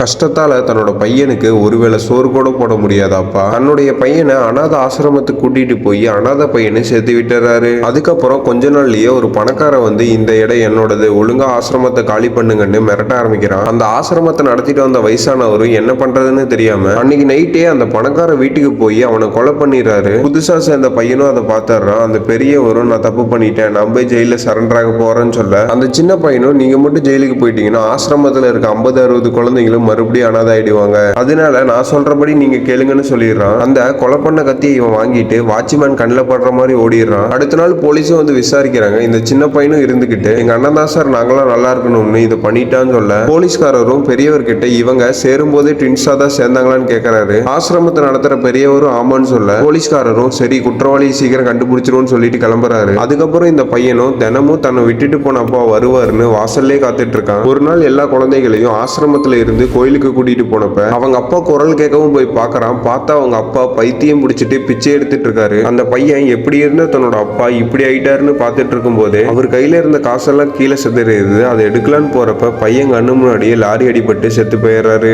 கஷ்டத்தால தன்னோட பையனுக்கு ஒருவேளை சோறு கூட போட முடியாதாப்பா? தன்னுடைய பையனை அனாதை ஆசிரமத்துக்கு கூட்டிட்டு போய் அனாதை பையனை சேர்த்து விட்டுறாரு. அதுக்கப்புறம் கொஞ்ச நாள்லயே ஒரு பணக்காரன் வந்து இந்த இடம் என்னோடது ஒழுங்கா ஆசிரமத்தை காலி பண்ணுங்கன்னு மிரட்ட ஆரம்பிக்கிறான். அந்த ஆசிரமத்தை நடத்திட்டு வந்த வயசானவரும் என்ன பண்றதுன்னு தெரியாம அன்னைக்கு நைட்டே அந்த பணக்கார வீட்டுக்கு போய் அவனை கொலை பண்ணிடுறாரு புதுசா சேர்ந்த பையனும் அதை பார்த்துறான் அந்த பெரியவரும் நான் தப்பு பண்ணிட்டேன். நான் போய் ஜெயில சரண்டராக போறேன்னு சொல்ல. அந்த சின்ன பையனும் நீங்க மட்டும் ஜெயிலுக்கு போயிட்டீங்கன்னா ஆசிரமத்துல இருக்க ஐம்பது அறுபது குழந்தைங்களும் மறுபடியும் அனாதாயிடுவாங்க அதனால நான் சொல்றபடி நீங்க கேளுங்கன்னு சொல்லிடுறான். அந்த கொலை பண்ண கத்தியை இவன் வாங்கிட்டு வாட்ச்மேன் கண்ணில் படுற மாதிரி ஓடிடுறான். அடுத்த நாள் போலீஸும் வந்து விசாரிக்கிறாங்க. இந்த சின்ன பையனும் இருந்துகிட்டு எங்க அண்ணன் தான் சார் நாங்களாம் நல்லா இருக்கணும்னு இதை பண்ணிட்டான்னு சொல்ல. போலீஸ்காரரும் பெரியவர்கிட்ட இவங்க சேரும் போதே ட்வின்ஸா தான் சேர்ந்தாங்களான்னு கேட்கறாரு ஆசிரமத்தை நடத்துற பெரியவரும் ஆமான்னு சொல்ல. போலீஸ்காரரும் சரி குற்றவாளி சீக்கிரம் கண்டுபிடிச்சிருவோம்னு சொல்லிட்டு கிளம்புறாரு. அதுக்கப்புறம் இந்த பையனும் தினமும் தன்னை விட்டுட்டு போன அப்பா வருவாருன்னு வாசல்லே காத்துட்டு இருக்கான். ஒரு நாள் எல்லா குழந்தைகளையும் ஆசிரமத்துல இருந்து கோயிலுக்கு கூட்டிட்டு போனப்ப அவங்க அப்பா குரல் கேட்கவும் போய் பாக்குறான் பார்த்தா அவங்க அப்பா பைத்தியம் பிடிச்சிட்டு பிச்சை எடுத்துட்டு இருக்காரு. அந்த பையன் எப்படி இருந்த தன்னோட அப்பா இப்படி ஆயிட்டாருன்னு பார்த்துட்டு இருக்கும்போது அவர் கையில இருந்த காசெல்லாம் கீழே செதுறது அதை எடுக்கலான்னு போறப்ப பையன் கண்ணு முன்னாடியே லாரி அடிபட்டு செத்து போயிடுறாரு.